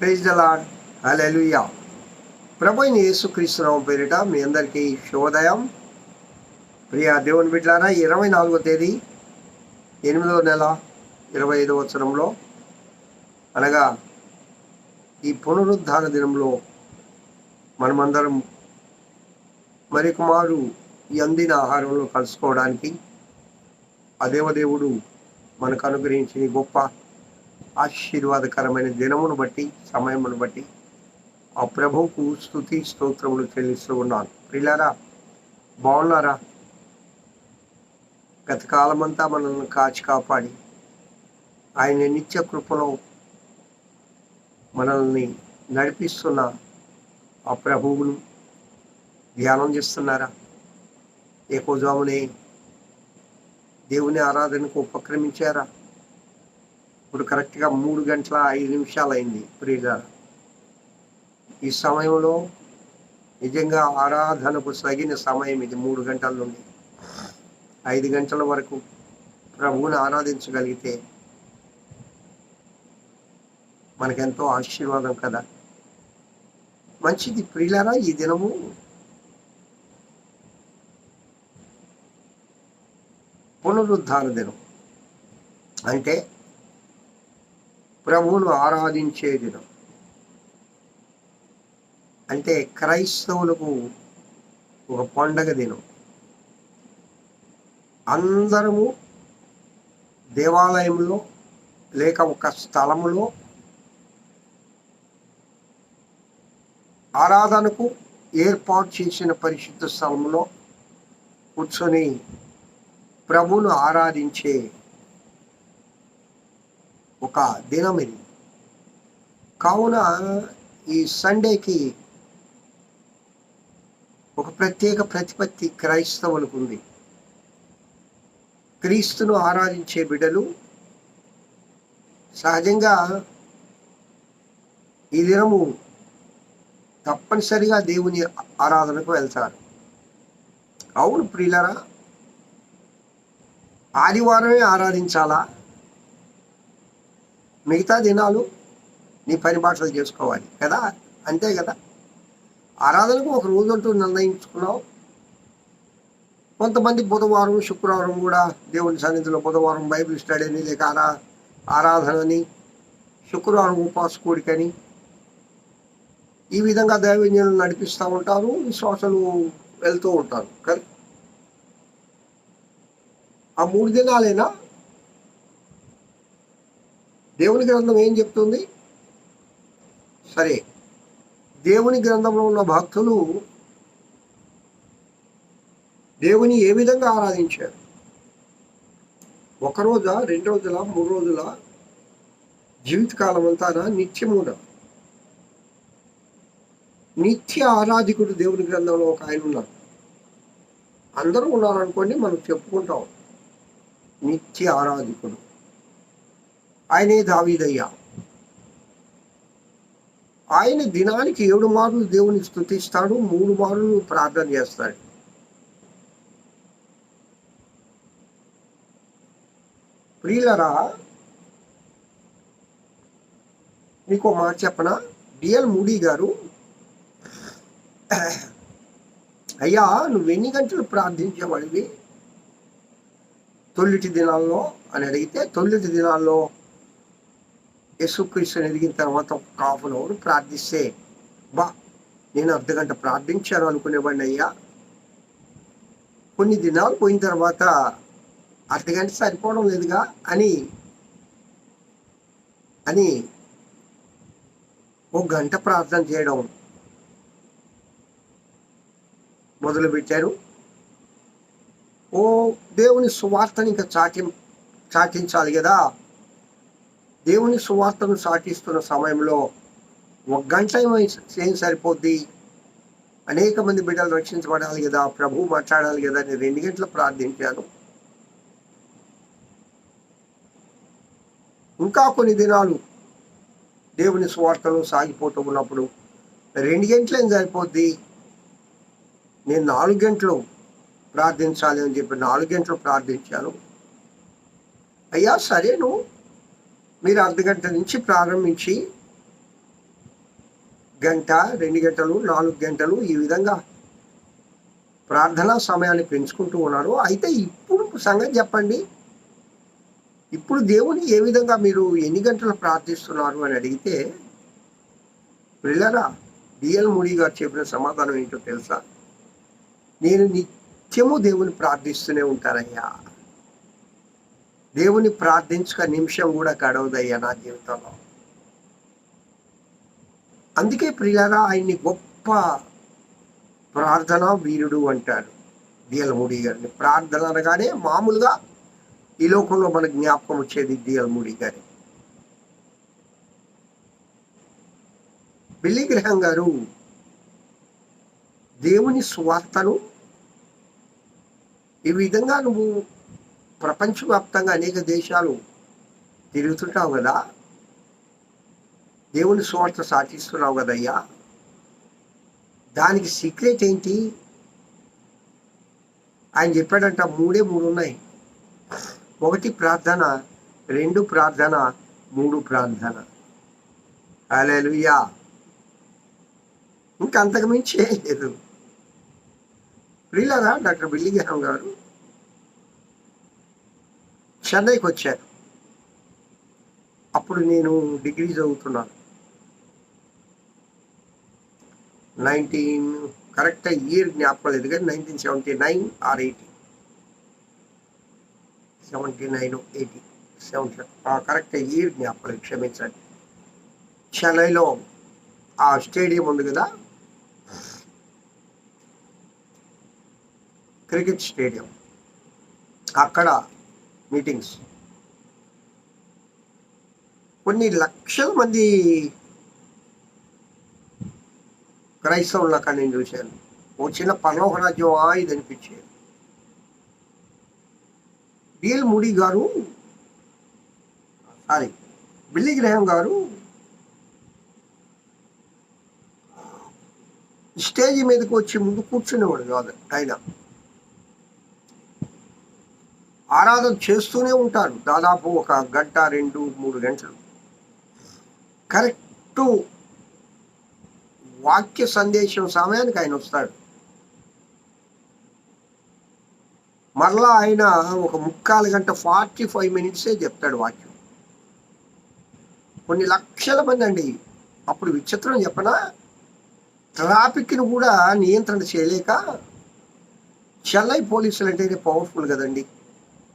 Praise the lord ప్రభుని ప్రభు యేసుక్రీస్తురావు పేరిట మీ అందరికీ శుభోదయం. ప్రియా దేవుని బిడ్డారా ఇరవై నాలుగో తేదీ ఎనిమిదో నెల ఇరవై ఐదవ సంవత్సరంలో అనగా ఈ పునరుద్ధాన దినంలో మనమందరం మరి కుమారు ఈ అందిన ఆహారంలో కలుసుకోవడానికి ఆ దేవదేవుడు మనకు అనుగ్రహించిన గొప్ప ఆశీర్వాదకరమైన దినమును బట్టి సమయమును బట్టి ఆ ప్రభువుకు స్థుతి స్తోత్రములు చెల్లిస్తూ ఉన్నాను. ప్రిలారా బాగున్నారా? గతకాలమంతా మనల్ని కాచి కాపాడి ఆయన నిత్య కృపలో మనల్ని నడిపిస్తున్న ఆ ప్రభువును ధ్యానం చేస్తున్నారా? ఏకోజామునే దేవుని ఆరాధనకు ఉపక్రమించారా? ఇప్పుడు కరెక్ట్గా మూడు గంటల ఐదు నిమిషాలు అయింది ప్రియుల ఈ సమయంలో నిజంగా ఆరాధనకు తగిన సమయం ఇది మూడు గంటల నుండి. ఐదు గంటల వరకు ప్రభువుని ఆరాధించగలిగితే మనకెంతో ఆశీర్వాదం కదా. మంచిది ప్రియులరా ఈ దినము పునరుద్ధార దినం. అంటే ప్రభువును ఆరాధించే దినం. అంటే క్రైస్తవులకు ఒక పండగ దినం. అందరము దేవాలయంలో లేక ఒక స్థలములో ఆరాధనకు ఏర్పాటు చేసిన పరిశుద్ధ స్థలంలో కూర్చొని ప్రభును ఆరాధించే ఒక దినం ఇది. కావున ఈ సండేకి ఒక ప్రత్యేక ప్రతిపత్తి క్రైస్తవులకు ఉంది. క్రీస్తును ఆరాధించే బిడ్డలు సహజంగా ఈ దినము తప్పనిసరిగా దేవుని ఆరాధనకు వెళ్తారు. అవును ప్రియులరా ఆదివారమే ఆరాధించాలా? మిగతా దినాలు నీ పని బాటలు చేసుకోవాలి కదా? అంతే కదా? ఆరాధనకు ఒక రోజు అంటూ నిర్ణయించుకున్నావు. కొంతమంది బుధవారం శుక్రవారం కూడా దేవుని సన్నిధిలో బుధవారం బైబిల్ స్టడీ అని లేక ఆరా ఆరాధనని శుక్రవారం ఉపవాస కోడికని ఈ విధంగా దైవజ్ఞులను నడిపిస్తూ ఉంటారు విశ్వాసాలు వెళ్తూ ఉంటారు. కానీ ఆ మూడు దినాలైనా దేవుని గ్రంథం ఏం చెప్తుంది? సరే దేవుని గ్రంథంలో ఉన్న భక్తులు దేవుని ఏ విధంగా ఆరాధించారు? ఒక రోజా రెండు రోజుల మూడు రోజుల జీవితకాలం అంతా నిత్యమున? నిత్య ఆరాధికుడు దేవుని గ్రంథంలో ఒక ఆయన ఉన్నారు అందరూ ఉన్నారనుకోండి మనం చెప్పుకుంటాం నిత్య ఆరాధికుడు. ఆయనే దావీదయ్యా. ఆయన దినానికి ఏడు మార్లు దేవుని స్థుతిస్తాడు మూడు మార్లు ప్రార్థన చేస్తాడు. ప్రియులరా మీకు మాట చెప్పన? డిఎల్ మూడీ గారు అయ్యా నువ్వు ఎన్ని గంటలు ప్రార్థించేవాడివి? తొలిటి దినాల్లో అని అడిగితే తొలిటి దినాల్లో యేసుక్రీస్తుని ఎదిగిన తర్వాత ఒక హాఫ్ ప్రార్థిస్తే బా నేను అర్ధగంట ప్రార్థించాను అనుకునేవాడిని అయ్యా. కొన్ని దినాలు పోయిన తర్వాత అర్ధగంట సరిపోవడం లేదుగా అని అని ఒక గంట ప్రార్థన చేయడం మొదలుపెట్టారు. ఓ దేవుని సువార్తని ఇంకా చాటి చాటించాలి కదా. దేవుని సువార్తను సాటిస్తున్న సమయంలో ఒక గంట ఏం సరిపోద్ది? అనేక మంది బిడ్డలు రక్షించబడాలి కదా ప్రభు మాట్లాడాలి కదా నేను రెండు గంటలు ప్రార్థించాను ఇంకా కొన్ని దినాలు దేవుని స్వార్థలో సాగిపోతూ ఉన్నప్పుడు రెండు గంటలు ఏం సరిపోద్ది? నేను నాలుగు గంటలు ప్రార్థించాలి అని చెప్పి నాలుగు గంటలు ప్రార్థించాను. అయ్యా సరేను మీరు అర్ధ గంట నుంచి ప్రారంభించి గంట రెండు గంటలు నాలుగు గంటలు ఈ విధంగా ప్రార్థనా సమయాన్ని పెంచుకుంటూ ఉన్నారు. అయితే ఇప్పుడు సంగతి చెప్పండి. ఇప్పుడు దేవుని ఏ విధంగా మీరు ఎన్ని గంటలు ప్రార్థిస్తున్నారు అని అడిగితే పిల్లరా డిఎల్ ముడి గారు చెప్పిన సమాధానం ఏంటో తెలుసా? నేను నిత్యము దేవుని ప్రార్థిస్తూనే ఉంటానయ్యా. దేవుని ప్రార్థించక నిమిషం కూడా గడవదయ్యా నా జీవితంలో. అందుకే ప్రియారా ఆయన్ని గొప్ప ప్రార్థన వీరుడు అంటారు డిఎల్ మూడి గారిని. ప్రార్థన అనగానే మామూలుగా ఈ లోకంలో మనకు జ్ఞాపకం వచ్చేది డిఎల్ మూడి గారి. బిల్లి గ్రహం గారు దేవుని స్వార్థను ఈ విధంగా నువ్వు ప్రపంచవ్యాప్తంగా అనేక దేశాలు తిరుగుతుంటావు కదా. దేవుని సువార్త సాధిస్తున్నావు కదయ్యా. దానికి సీక్రెట్ ఏంటి? ఆయన చెప్పాడంట మూడే మూడు ఉన్నాయి. ఒకటి ప్రార్థన రెండు ప్రార్థన మూడు ప్రార్థన. అలెలుయా ఇంకా అంతకుమించి ఏం లేదు. ప్రియులరా డాక్టర్ బిల్లిగ్రహం గారు చెన్నైకి వచ్చారు అప్పుడు నేను డిగ్రీ చదువుతున్నాను. నైన్టీన్ కరెక్ట్ ఇయర్ జ్ఞాపకం లేదు కానీ nineteen seventy nine or eighty. Seventy nine eighty seventy correct year జ్ఞాపకం లేదు క్షమించండి. చెన్నైలో ఆ స్టేడియం ఉంది కదా? Cricket stadium. అక్కడ మీటింగ్స్. కొన్ని లక్షల మంది క్రైస్తవులను అక్కడ నేను చూశాను. ఓ చిన్న పర్లోక రాజ్యం ఇది అనిపించేది. బిఎల్ మూడీ గారు సారీ బిల్లి గ్రహం గారు స్టేజ్ మీదకి వచ్చి ముందు కూర్చునేవాడు కాదు ఆయన. ఆరాధన చేస్తూనే ఉంటారు. దాదాపు ఒక గంట రెండు మూడు గంటలు. కరెక్టు వాక్య సందేశం సమయానికి ఆయన వస్తాడు. మరలా ఆయన ఒక ముక్కాలు గంట ఫార్టీ ఫైవ్ మినిట్సే చెప్తాడు వాక్యం. కొన్ని లక్షల మంది అండి. అప్పుడు విచిత్రం చెప్పనా? ట్రాఫిక్ని కూడా నియంత్రణ చేయలేక చెన్నై పోలీసులు అంటేనే పవర్ఫుల్ కదండి.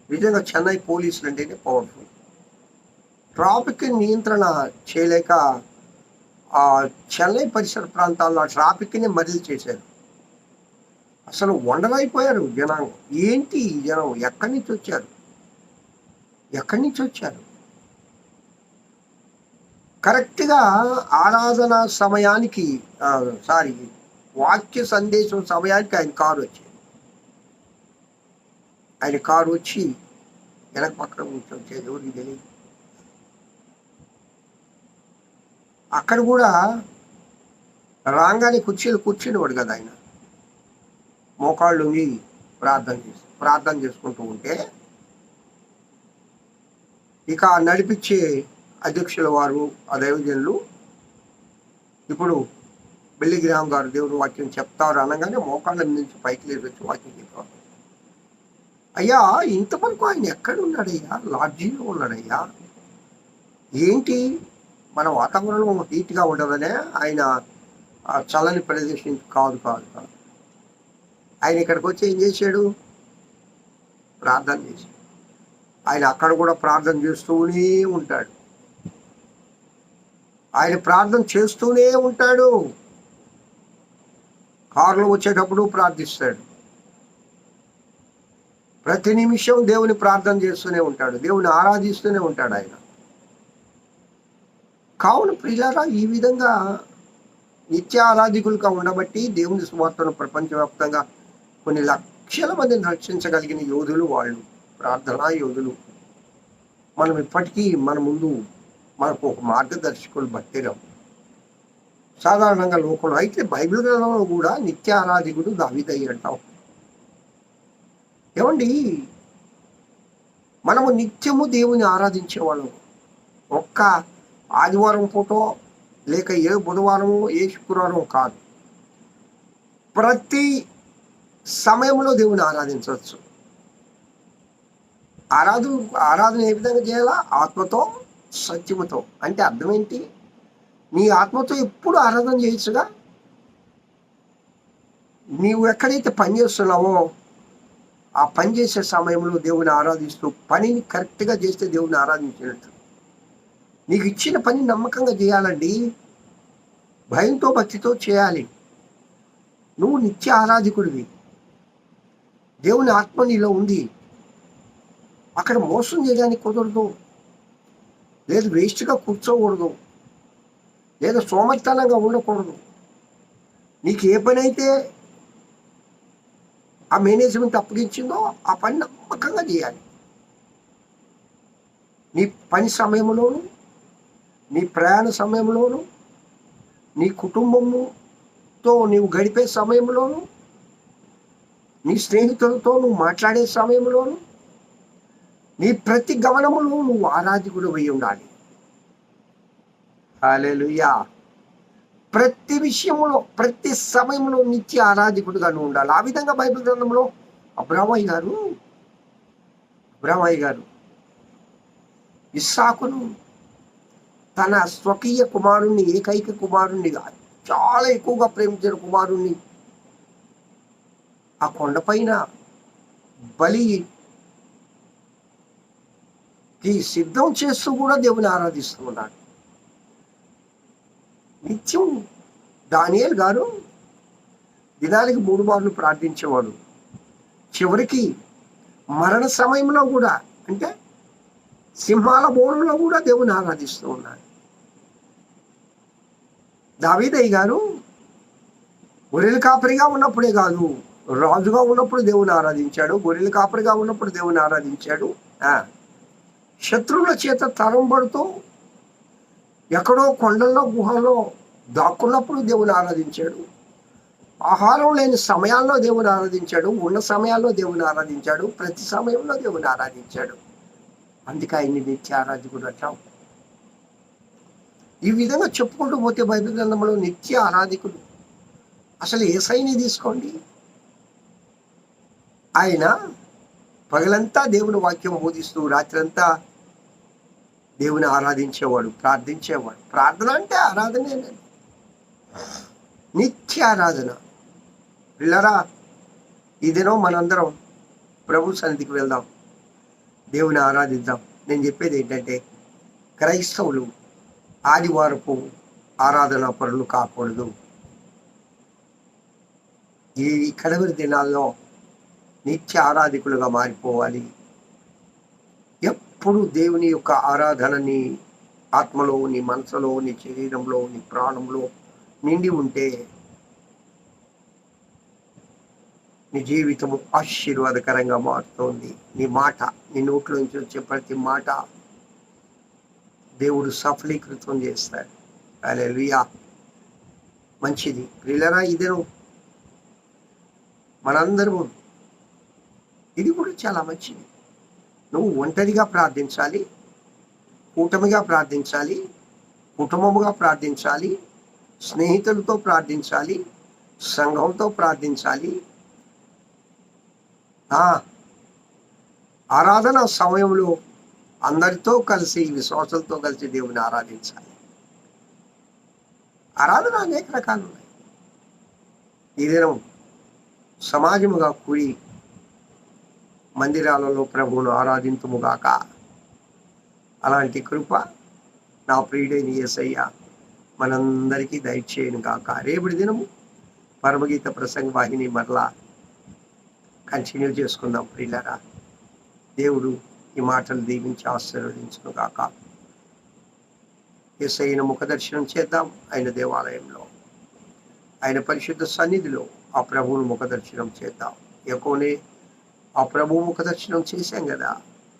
నిజంగా చెన్నై పోలీసులు అంటేనే పవర్ఫుల్ ట్రాఫిక్ నియంత్రణ చేయలేక ఆ చెన్నై పరిసర ప్రాంతాల్లో ఆ ట్రాఫిక్ని మదిలి చేశారు. అసలు వండరైపోయారు జనాంగం. ఏంటి ఈ జనం? ఎక్కడి నుంచి వచ్చారు? ఎక్కడి నుంచి వచ్చారు? కరెక్ట్గా ఆరాధన సమయానికి సారీ వాక్య సందేశం సమయానికి ఆయన కారు వచ్చింది ఆయన కారు వచ్చి వెనక పక్కన కూర్చొచ్చేది ఎవరికి తెలియదు అక్కడ కూడా రాగానే కుర్చీలు కూర్చునేవాడు కదా ఆయన మోకాళ్ళు ఉంగి ప్రార్థన చేసి ప్రార్థన చేసుకుంటూ ఉంటే ఇక నడిపించే అధ్యక్షుల వారు ఆ దైవజనులు ఇప్పుడు బిల్లిగ్రామ్ గారు దేవుడు వాక్యం చెప్తారు అనగానే మోకాళ్ళ నుంచి పైకి లేచి వాక్యం చెప్పేవారు అయ్యా ఇంతవరకు ఆయన ఎక్కడున్నాడయ్యా? లాడ్జీలో ఉన్నాడయ్యా. ఏంటి? మన వాతావరణం హీట్గా ఉండదనే ఆయన చల్లని ప్రదేశం కాదు కాదు కాదు. ఆయన ఇక్కడికి వచ్చి ఏం చేశాడు? ప్రార్థన చేశాడు. ఆయన అక్కడ కూడా ప్రార్థన చేస్తూనే ఉంటాడు. ఆయన ప్రార్థన చేస్తూనే ఉంటాడు. కారులో వచ్చేటప్పుడు ప్రార్థిస్తాడు. ప్రతి నిమిషం దేవుని ప్రార్థన చేస్తూనే ఉంటాడు. దేవుని ఆరాధిస్తూనే ఉంటాడు ఆయన. కావున ప్రియులారా ఈ విధంగా నిత్య ఆరాధికులుగా ఉండబట్టి దేవుని సువార్తను ప్రపంచవ్యాప్తంగా కొన్ని లక్షల మందిని రక్షించగలిగిన యోధులు వాళ్ళు ప్రార్థనా యోధులు. మనం ఇప్పటికీ మన ముందు మనకు ఒక మార్గదర్శకులు బట్టిరాం. సాధారణంగా లోకంలో అయితే బైబిల్ గ్రంథంలో కూడా నిత్య ఆరాధికుడు దావిదయ్య అంటాం. ఏమండి? మనము నిత్యము దేవుని ఆరాధించే వాళ్ళం. ఒక్క ఆదివారం పూటో లేక ఏ బుధవారమో ఏ శుక్రవారం కాదు. ప్రతి సమయంలో దేవుని ఆరాధించవచ్చు. ఆరాధన ఆరాధన ఏ విధంగా చేయాలా? ఆత్మతో సత్యముతో. అంటే అర్థం ఏంటి? నీ ఆత్మతో ఎప్పుడు ఆరాధన చేయొచ్చుగా? నీవు ఎక్కడైతే పనిచేస్తున్నావో ఆ పని చేసే సమయంలో దేవుని ఆరాధిస్తూ పనిని కరెక్ట్గా చేస్తే దేవుని ఆరాధించినట్టు. నీకు ఇచ్చిన పని నమ్మకంగా చేయాలండి. భయంతో భక్తితో చేయాలి. నువ్వు నిత్య ఆరాధికుడివి. దేవుని ఆత్మ నీలో ఉంది. అక్కడ మోసం చేయడానికి కుదరదు. లేదు వేస్ట్గా కూర్చోకూడదు. లేదా సోమర్థనంగా ఉండకూడదు. నీకు ఏ పని అయితే ఆ మేనేజ్మెంట్ అప్పగించిందో ఆ పని నమ్మకంగా చేయాలి. నీ పని సమయంలోను నీ ప్రయాణ సమయంలోను నీ కుటుంబముతో నీవు గడిపే సమయంలోను నీ స్నేహితులతో నువ్వు మాట్లాడే సమయంలోను నీ ప్రతి గమనములో నువ్వు ఆరాధికుడు అయి ఉండాలి. హాలెలుయా ప్రతి విషయంలో ప్రతి సమయంలో నిత్య ఆరాధికుడుగా నువ్వు ఉండాలి. ఆ విధంగా బైబిల్ గ్రంథంలో అబ్రామయ్య గారు అబ్రామయ్య గారు ఇస్సాకును తన స్వకీయ కుమారుణ్ణి ఏకైక కుమారుణ్ణి చాలా ఎక్కువగా ప్రేమించిన కుమారుణ్ణి ఆ కొండపైన బలి సిద్ధం చేస్తూ కూడా దేవుని ఆరాధిస్తూ ఉన్నాడు. నిత్యం దానియేల్ గారు దినానికి మూడు మార్లు ప్రార్థించేవాడు. చివరికి మరణ సమయంలో కూడా అంటే సింహాల బోనంలో కూడా దేవుని ఆరాధిస్తూ ఉన్నాడు. దావీదయ్య గారు గొర్రెల కాపరిగా ఉన్నప్పుడే కాదు రాజుగా ఉన్నప్పుడు దేవుని ఆరాధించాడు గొర్రెల కాపరిగా ఉన్నప్పుడు దేవుని ఆరాధించాడు. ఆ, శత్రువుల చేత తరం పడుతూ ఎక్కడో కొండల్లో గుహలో దాక్కున్నప్పుడు దేవుని ఆరాధించాడు. ఆహారం లేని సమయాల్లో దేవుని ఆరాధించాడు. ఉన్న సమయాల్లో దేవుని ఆరాధించాడు. ప్రతి సమయంలో దేవుని ఆరాధించాడు. అందుకే ఆయన్ని నిత్య ఆరాధకుడు అంటాం. ఈ విధంగా చెప్పుకుంటూ పోతే బైబిల్ గ్రంథంలో నిత్య ఆరాధికుడు. అసలు ఏ సైని తీసుకోండి? ఆయన పగలంతా దేవుని వాక్యం బోధిస్తూ రాత్రంతా దేవుని ఆరాధించేవాడు ప్రార్థించేవాడు. ప్రార్థన అంటే ఆరాధనేనండి నిత్య ఆరాధన. పిల్లరా ఈ దినం మనందరం ప్రభు సన్నిధికి వెళ్దాం. దేవుని ఆరాధిద్దాం. నేను చెప్పేది ఏంటంటే క్రైస్తవులు ఆదివారపు ఆరాధన పనులు కాకూడదు. ఈ కడవరి దినాల్లో నిత్య ఆరాధికులుగా మారిపోవాలి. ఎప్పుడు దేవుని యొక్క ఆరాధనని ఆత్మలో నీ మనసులో నీ శరీరంలో నీ ప్రాణంలో నిండి ఉంటే నీ జీవితము ఆశీర్వాదకరంగా మారుతోంది. నీ మాట నీ నోట్లోంచి వచ్చే ప్రతి మాట దేవుడు సఫలీకృతం చేస్తాడు. అలే మంచిది. ప్రిలరా ఇదేను మనందరము ఇది కూడా చాలా మంచిది. నువ్వు ఒంటరిగా ప్రార్థించాలి కూటమిగా ప్రార్థించాలి కుటుంబముగా ప్రార్థించాలి స్నేహితులతో ప్రార్థించాలి సంఘంతో ప్రార్థించాలి. ఆరాధన సమయంలో అందరితో కలిసి విశ్వాసంతో కలిసి దేవుని ఆరాధించాలి. ఆరాధన అనేక రకాలు ఉన్నాయి. ఈ దినం సమాజముగా కూడి మందిరాలలో ప్రభువును ఆరాధింతుముగాక. అలాంటి కృప నా ప్రియుడైన యేసయ్య మనందరికీ దయచేయను గాక. రేపటి దినము పరమగీత ప్రసంగ వాహిని మరలా కంటిన్యూ చేసుకుందాం ప్రియులరా. దేవుడు ఈ మాటలు దీవించి ఆశీర్వదించును గాక. యేసయ్యను ముఖదర్శనం చేద్దాం ఆయన దేవాలయంలో. ఆయన పరిశుద్ధ సన్నిధిలో ఆ ప్రభువును ముఖదర్శనం చేద్దాం. ఎక్కువనే ఆ ప్రభు ముఖ దర్శనం చేశాం కదా.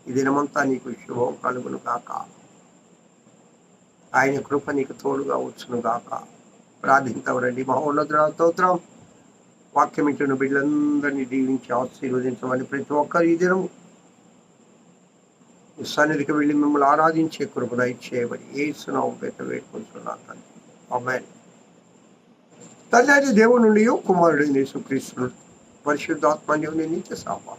ఈ దినమంతా నీకు శుభం కలుగును గాక. ఆయన కృప నీకు తోడుగా వచ్చును గాక. ప్రార్థించవరండి మహోన్నతుల స్తోత్రం. వాక్యం ఇచ్చిన బిడ్డలందరినీ దీవించి ఆశీర్వదించమని ప్రతి ఒక్కరు ఈ దినం సన్నిధికి వెళ్ళి మిమ్మల్ని ఆరాధించే కృప దయచేయబడి ఏ సునావు పెట్ట వేడుకుంటున్నాను తండ్రి. ఆమెన్. తండ్రి దేవుని నుండి కుమారుడు యేసుక్రీస్తు పరిశుద్ధాత్మన్యుని నిత్య సాపా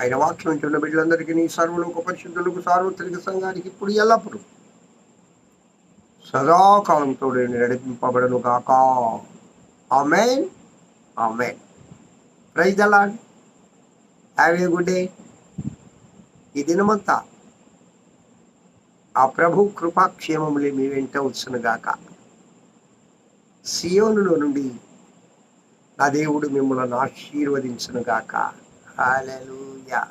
ఆయన వాక్యం ఉంటున్న బిడ్డలందరికీ నీ సర్వలోక పరిశుద్ధులకు సార్వత్రిక సంఘానికి ఇప్పుడు ఎల్లప్పుడు. సదాకాలంతో నడిపింపబడను కాక ఆమెన్. ఆమెన్. ప్రైజ్ అలా హ్యావ్ ఏ గుడ్ డే. ఈ దినమంతా ఆ ప్రభు కృపాక్షేమములే మీ వెంట వచ్చునుగాక సియోనులో నుండి నా దేవుడు మిమ్మల్ని ఆశీర్వదించునుగాక Hallelujah.